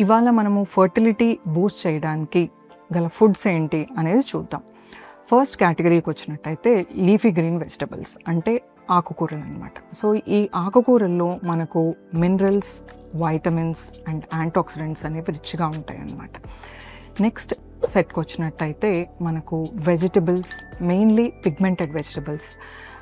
ఇవాళ మనము fertility Boost చేయడానికి గల ఫుడ్స్ ఏంటి అనేది చూద్దాం. ఫస్ట్ కేటగిరీకి వచ్చినట్టయితే లీఫీ గ్రీన్ వెజిటబుల్స్ అంటే ఆకుకూరలు అనమాట సో ఈ ఆకుకూరల్లో మనకు మినరల్స్ వైటమిన్స్ అండ్ యాంటాక్సిడెంట్స్ అనేవి రిచ్గా ఉంటాయి అన్నమాట. నెక్స్ట్ సెట్కి వచ్చినట్టయితే మనకు వెజిటబుల్స్ మెయిన్లీ పిగ్మెంటెడ్ వెజిటబుల్స్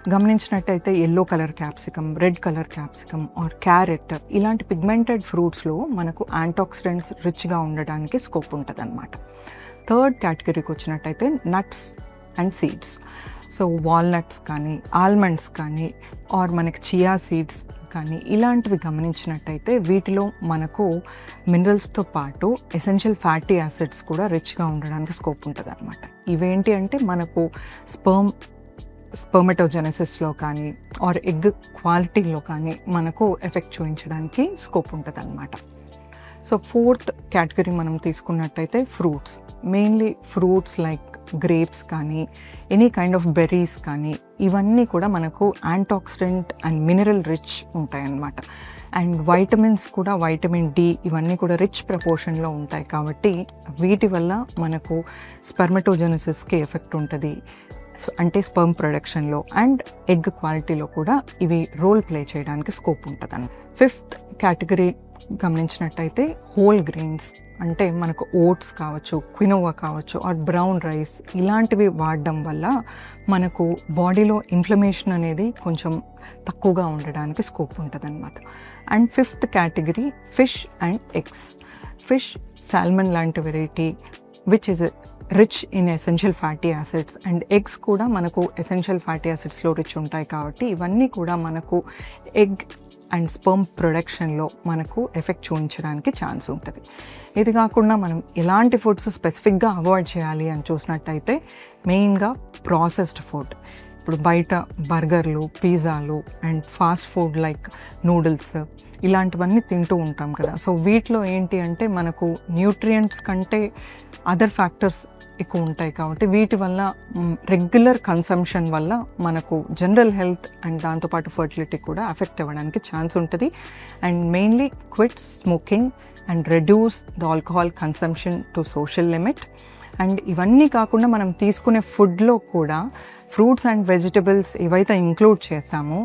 గమనించినట్టయితే yellow colour capsicum red colour capsicum or carrot ఇలాంటి పిగ్మెంటెడ్ ఫ్రూట్స్లో మనకు యాంటాక్సిడెంట్స్ రిచ్గా ఉండడానికి స్కోప్ ఉంటుంది అనమాట థర్డ్ కేటగిరీకి వచ్చినట్టయితే nuts and seeds so walnuts కానీ ఆల్మండ్స్ కానీ ఆర్ మనకి చియా సీడ్స్ కానీ ఇలాంటివి గమనించినట్టయితే వీటిలో మనకు మినరల్స్తో పాటు ఎసెన్షియల్ ఫ్యాటీ యాసిడ్స్ కూడా రిచ్గా ఉండడానికి స్కోప్ ఉంటుంది అనమాట ఇవేంటి అంటే మనకు స్పర్మ్ స్పర్మటోజెనసిస్లో కానీ ఆర్ ఎగ్ క్వాలిటీలో కానీ మనకు ఎఫెక్ట్ చూపించడానికి స్కోప్ ఉంటుంది అనమాట సో ఫోర్త్ కేటగిరీ మనం తీసుకున్నట్టయితే fruits mainly fruits like grapes కానీ ఎనీ కైండ్ ఆఫ్ బెర్రీస్ కానీ ఇవన్నీ కూడా మనకు యాంటాక్సిడెంట్ అండ్ మినరల్ రిచ్ ఉంటాయన్నమాట. అండ్ వైటమిన్స్ కూడా వైటమిన్ డి ఇవన్నీ కూడా రిచ్ ప్రపోర్షన్లో ఉంటాయి కాబట్టి వీటి వల్ల మనకు స్పెర్మటోజెనసిస్కి ఎఫెక్ట్ ఉంటుంది. సో అంటే స్పర్మ్ ప్రొడక్షన్లో అండ్ ఎగ్ క్వాలిటీలో కూడా ఇవి రోల్ ప్లే చేయడానికి స్కోప్ ఉంటుంది ఫిఫ్త్ కేటగిరీ గమనించినట్టయితే హోల్ గ్రెయిన్స్ అంటే మనకు ఓట్స్ కావచ్చు క్వినోవా కావచ్చు ఆర్ బ్రౌన్ రైస్ ఇలాంటివి వాడడం వల్ల మనకు బాడీలో ఇన్ఫ్లమేషన్ అనేది కొంచెం తక్కువగా ఉండడానికి స్కోప్ ఉంటుంది అనమాట and fifth category fish and eggs fish salmon లాంటి variety which is rich in essential fatty acids and eggs కూడా మనకు ఎసెన్షియల్ ఫ్యాటీ యాసిడ్స్లో రిచ్ ఉంటాయి కాబట్టి ఇవన్నీ కూడా మనకు ఎగ్ అండ్ స్పర్మ్ ప్రొడక్షన్లో మనకు ఎఫెక్ట్ చూపించడానికి ఛాన్స్ ఉంటుంది. ఇది కాకుండా మనం ఎలాంటి ఫుడ్స్ స్పెసిఫిక్గా అవాయిడ్ చేయాలి అని చూసినట్టయితే మెయిన్గా ప్రాసెస్డ్ ఫుడ్ ఇప్పుడు బయట బర్గర్లు పిజ్జాలు and fast food like noodles ఇలాంటివన్నీ తింటూ ఉంటాం కదా. సో వీటిలో ఏంటి అంటే మనకు న్యూట్రియంట్స్ కంటే అదర్ ఫ్యాక్టర్స్ ఎక్కువ ఉంటాయి కాబట్టి వీటి వల్ల రెగ్యులర్ కన్సంప్షన్ వల్ల మనకు జనరల్ హెల్త్ అండ్ దాంతోపాటు ఫర్టిలిటీ కూడా అఫెక్ట్ అవ్వడానికి ఛాన్స్ ఉంటుంది. And mainly quit smoking and reduce the alcohol consumption to social limit. And ఇవన్నీ కాకుండా మనం తీసుకునే ఫుడ్లో కూడా ఫ్రూట్స్ అండ్ వెజిటబుల్స్ ఏవైతే ఇంక్లూడ్ చేసామో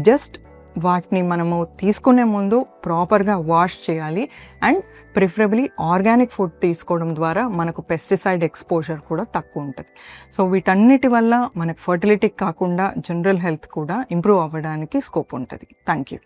జస్ట్ వాటిని మనము తీసుకునే ముందు ప్రాపర్గా వాష్ చేయాలి అండ్ ప్రిఫరబులీ ఆర్గానిక్ ఫుడ్ తీసుకోవడం ద్వారా మనకు పెస్టిసైడ్ ఎక్స్పోజర్ కూడా తక్కువ ఉంటుంది. సో వీటన్నిటి వల్ల మనకు ఫర్టిలిటీ కాకుండా జనరల్ హెల్త్ కూడా ఇంప్రూవ్ అవ్వడానికి స్కోప్ ఉంటుంది. Thank you